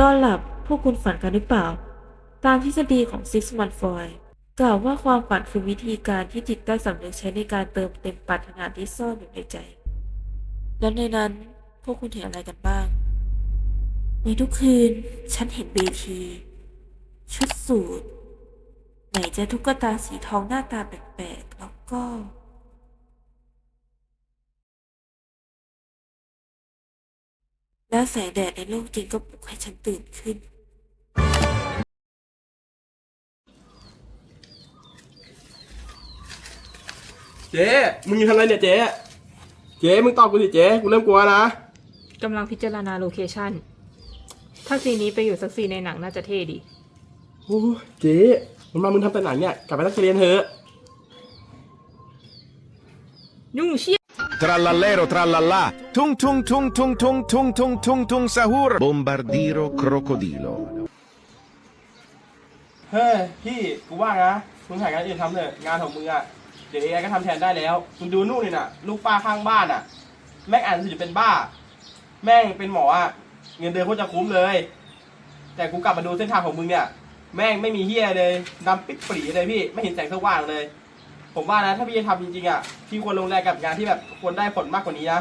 ตอนหลับพวกคุณฝันกันหรือเปล่า ตามทฤษฎีของซิกซ์มันฟอยกล่าวว่าความฝันคือวิธีการที่จิตใต้สำนึกใช้ในการเติมเต็มปรารถนาที่ซ่อนอยู่ในใจ แล้วในนั้นพวกคุณเห็นอะไรกันบ้าง ในทุกคืน ฉันเห็นเวทีชุดสูทไหนจะตุ๊กตาสีทองหน้าตาแปลกๆแล้วก็ แล้วแสงแดดในโลกจริงก็ปลุกให้ฉันตื่นขึ้น เจ๊มึงอยู่ทำอะไรเนี่ยเจ๊เจ๊มึงตอบกูสิเจ๊กูเริ่มกลัวนะ กำลังพิจารณาโลเคชั่น ถ้าซีนนี้ไปอยู่สักซีนในหนังน่าจะเท่ดี โอ้ยเจ๊มันมามึงทำแต่หนังเนี่ย กลับไปตั้งใจเรียนเถอะ ยุ่งเชี่ย Trallallero trallallà, tung tung tung tung tung tung tung tung tung sahur, bombardiro crocodilo. เฮ้ยพี่กูว่านะมึงหางานอื่นทำเถอะงานของมึงอะเดี๋ยวเอไอก็ทำแทนได้แล้วมึงดูนู่นนี่น่ะ ลูกป้าข้างบ้านอะแม่งอ่านหนังสือจะเป็นบ้า แม่งเป็นหมออะเงินเดือนโคตรจะคุ้มเลย แต่กูกลับมาดูเส้นทางของมึงเนี่ย แม่งไม่มีเฮียเลยดำปิดปรีเลยพี่ ไม่เห็นแสงสว่างเลย ผมว่านะ ถ้าพี่จะทำจริงๆอะพี่ควรลงแรงกับงานที่แบบควรได้ผลมากกว่านี้นะ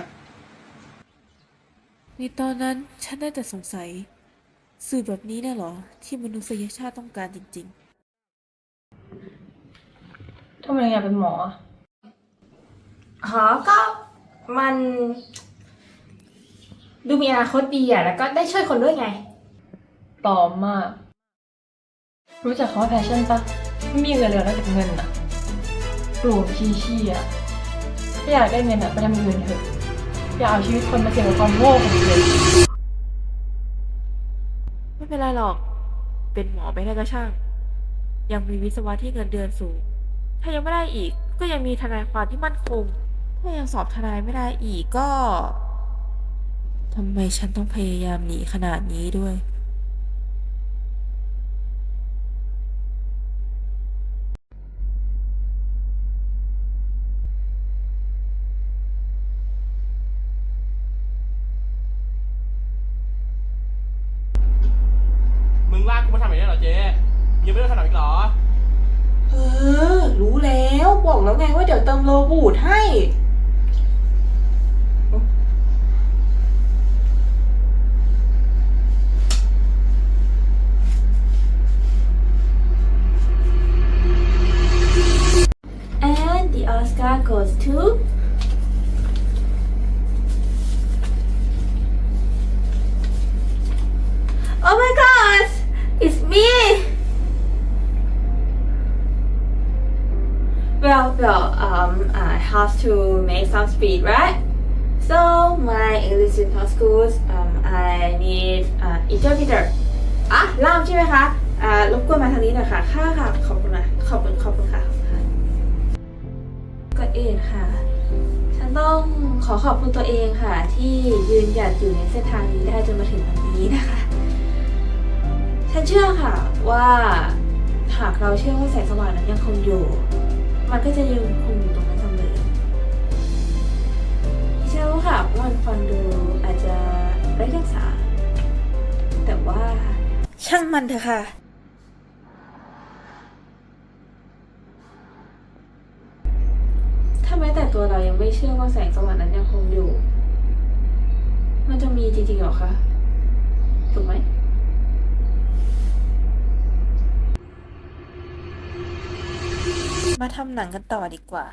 ในตอนนั้นฉันได้แต่สงสัย สื่อแบบนี้น่ะเหรอ ที่มนุษยชาติต้องการจริง ทำไมอยากเป็นหมออ๋อก็มัน ดูมีอนาคตดีอะ แล้วก็ได้ช่วยคนด้วยไงตอบมาก รู้จักคำว่าแพชชั่นปะไม่มีเงินเหลือนอกจากเงินอะ ปลูกชีชีอะถ้าอยากได้เงินอะไปทำอย่างอื่นเถอะอย่าเอาชีวิตคนมาเสี่ยงกับความโง่ของตัวเองไม่เป็นไรหรอก เป็นหมอไปได้ก็ช่าง ยังมีวิศวะที่เงินเดือนสูง ถ้ายังไม่ได้อีก ก็ยังมีทนายความที่มั่นคง ถ้ายังสอบทนายไม่ได้อีกก็ ทำไมฉันต้องพยายามหนีขนาดนี้ด้วย มึงลากกูมาทำอย่างนี้เหรอเจ๊ยังไม่เลิกขนาดอีกเหรอ เออ รู้แล้วบอกแล้วไงว่าเดี๋ยวเติมโลบูดให้ and the Oscar goes to Well well um I have to make some speed right So my English in schools um I need uh, interpreter อะล่ามใช่ไหมคะอ่ารบกวนมาทางนี้หน่อยค่ะค่ะค่ะ ขอบคุณนะขอบคุณขอบคุณค่ะขอบคุณค่ะก่อนอื่นค่ะ ฉันต้องขอขอบคุณตัวเองค่ะ ที่ยืนหยัดอยู่ในเส้นทางนี้ได้จนมาถึงวันนี้นะคะ ฉันเชื่อค่ะว่าหากเราเชื่อว่าแสงสว่างนั้นยังคงอยู่ มันก็จะยังคงอยู่ตรงนั้นเสมอดิฉันรู้ค่ะว่ามันฟังดูอาจจะไร้เดียงสาแต่ว่าช่างมันเถอะค่ะถ้าแม้แต่ตัวเรายังไม่เชื่อว่าแสงสว่างนั้นยังคงอยู่ มันจะมีจริงๆหรอคะถูกไหม มาทำหนังกันต่อดีกว่า